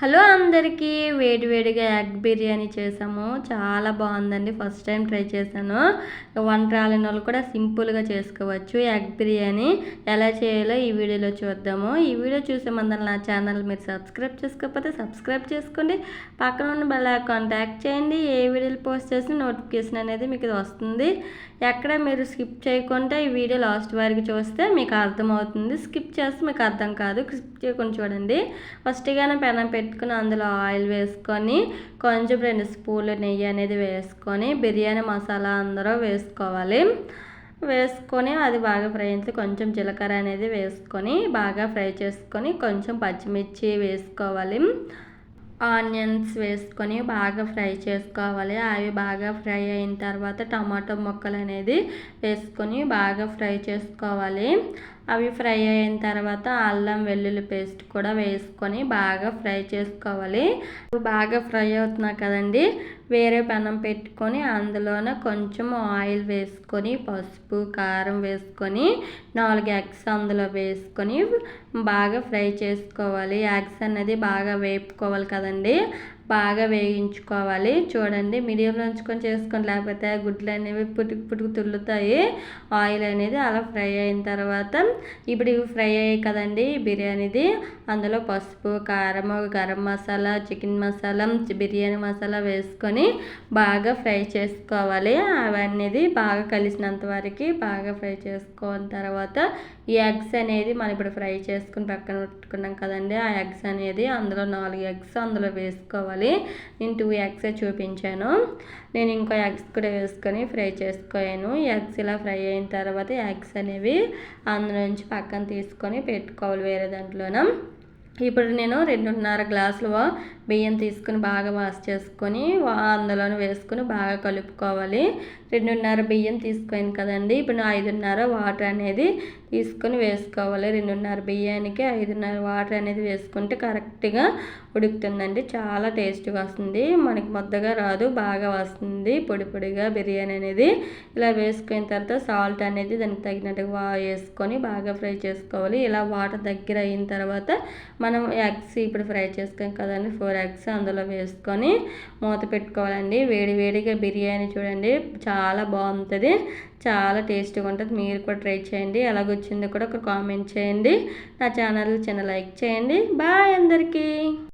Hello అందరికీ వేడి వేడిగా ఎగ్ బిర్యానీ చేసాము. చాలా బాగుందండి. ఫస్ట్ టైం ట్రై చేశాను. వంట రాలేని వాళ్ళు కూడా సింపుల్గా చేసుకోవచ్చు ఎగ్ బిర్యానీ. ఎలా చేయాలో ఈ వీడియోలో చూద్దాము. ఈ వీడియో చూసే ముందర నా ఛానల్ మీరు సబ్స్క్రైబ్ చేసుకోకపోతే సబ్స్క్రైబ్ చేసుకోండి. పక్కన ఉన్న బెల్ కాంటాక్ట్ చేయండి. ఏ వీడియోలు పోస్ట్ చేసిన నోటిఫికేషన్ అనేది మీకు వస్తుంది. ఎక్కడ మీరు స్కిప్ చేయకుండా ఈ వీడియో లాస్ట్ వరకు చూస్తే మీకు అర్థమవుతుంది. స్కిప్ చేస్తే మీకు అర్థం కాదు. స్కిప్ చేయకుండా చూడండి. ఫస్ట్గానే పెనం పెట్టి పెట్టుకుని అందులో ఆయిల్ వేసుకొని కొంచెం రెండు స్పూన్లు నెయ్యి అనేది వేసుకొని బిర్యానీ మసాలా అందరూ వేసుకోవాలి. వేసుకొని అది బాగా ఫ్రై అయితే కొంచెం జీలకర్ర అనేది వేసుకొని బాగా ఫ్రై చేసుకొని కొంచెం పచ్చిమిర్చి వేసుకోవాలి. ఆనియన్స్ వేసుకొని బాగా ఫ్రై చేసుకోవాలి. అవి బాగా ఫ్రై అయిన తర్వాత టమాటో ముక్కలు అనేది వేసుకొని బాగా ఫ్రై చేసుకోవాలి. అవి ఫ్రై అయిన తర్వాత అల్లం వెల్లుల్లి పేస్ట్ కూడా వేసుకొని బాగా ఫ్రై చేసుకోవాలి. బాగా ఫ్రై అవుతున్నాయి కదండి వేరే పెనం పెట్టుకొని అందులోన కొంచెం ఆయిల్ వేసుకొని పసుపు కారం వేసుకొని నాలుగు ఎగ్స్ అందులో వేసుకొని బాగా ఫ్రై చేసుకోవాలి. ఎగ్స్ అనేది బాగా వేపుకోవాలి కదండి. బాగా వేయించుకోవాలి. చూడండి మీడియంలో ఉంచుకొని చేసుకొని లేకపోతే గుడ్లు అనేవి పుట్టుకు పుట్టుకు తుల్లుతాయి. ఆయిల్ అనేది అలా ఫ్రై అయిన తర్వాత ఇప్పుడు ఇవి ఫ్రై అయ్యాయి కదండి బిర్యానీది. అందులో పసుపు కారం గరం మసాలా చికెన్ మసాలా బిర్యానీ మసాలా వేసుకొని బాగా ఫ్రై చేసుకోవాలి. అవన్నీ బాగా కలిసినంత వరకు బాగా ఫ్రై చేసుకున్న తర్వాత ఈ ఎగ్స్ అనేది మనం ఇప్పుడు ఫ్రై చేసుకుని పక్కన పెట్టుకున్నాం కదండి. ఆ ఎగ్స్ అనేది అందులో నాలుగు ఎగ్స్ అందులో వేసుకోవాలి. వేసుకోవాలి నేను టూ ఎగ్స్ చూపించాను. నేను ఇంకో ఎగ్స్ కూడా వేసుకొని ఫ్రై చేసుకోయాను. ఎగ్స్ ఇలా ఫ్రై అయిన తర్వాత ఎగ్స్ అనేవి అందులో నుంచి పక్కన తీసుకొని పెట్టుకోవాలి వేరే దాంట్లోన. ఇప్పుడు నేను రెండున్నర గ్లాసులు బియ్యం తీసుకుని బాగా వాష్ చేసుకొని అందులోనే వేసుకొని బాగా కలుపుకోవాలి. రెండున్నర బియ్యం తీసుకోయాను కదండి. ఇప్పుడు ఐదున్నర వాటర్ అనేది తీసుకొని వేసుకోవాలి. రెండున్నర బియ్యానికి ఐదున్నర వాటర్ అనేది వేసుకుంటే కరెక్ట్గా ఉడుకుతుందండి. చాలా టేస్ట్గా వస్తుంది. మనకి మొద్దగా రాదు బాగా వస్తుంది. పొడి పొడిగా బిర్యానీ అనేది ఇలా వేసుకున్న తర్వాత సాల్ట్ అనేది దానికి తగినట్టుగా వేసుకొని బాగా ఫ్రై చేసుకోవాలి. ఇలా వాటర్ దగ్గర అయిన తర్వాత మనం ఎగ్స్ ఇప్పుడు ఫ్రై చేసుకోం కదండి ఫోర్ ఎగ్స్ అందులో వేసుకొని మూత పెట్టుకోవాలండి. వేడి వేడిగా బిర్యానీ చూడండి చాలా బాగుంటుంది చాలా టేస్టీగా ఉంటుంది. మీరు కూడా ట్రై చేయండి. ఎలాగొచ్చిందో కూడా ఒక కామెంట్ చేయండి. నా ఛానల్ చిన్న లైక్ చేయండి. బాయ్ అందరికీ.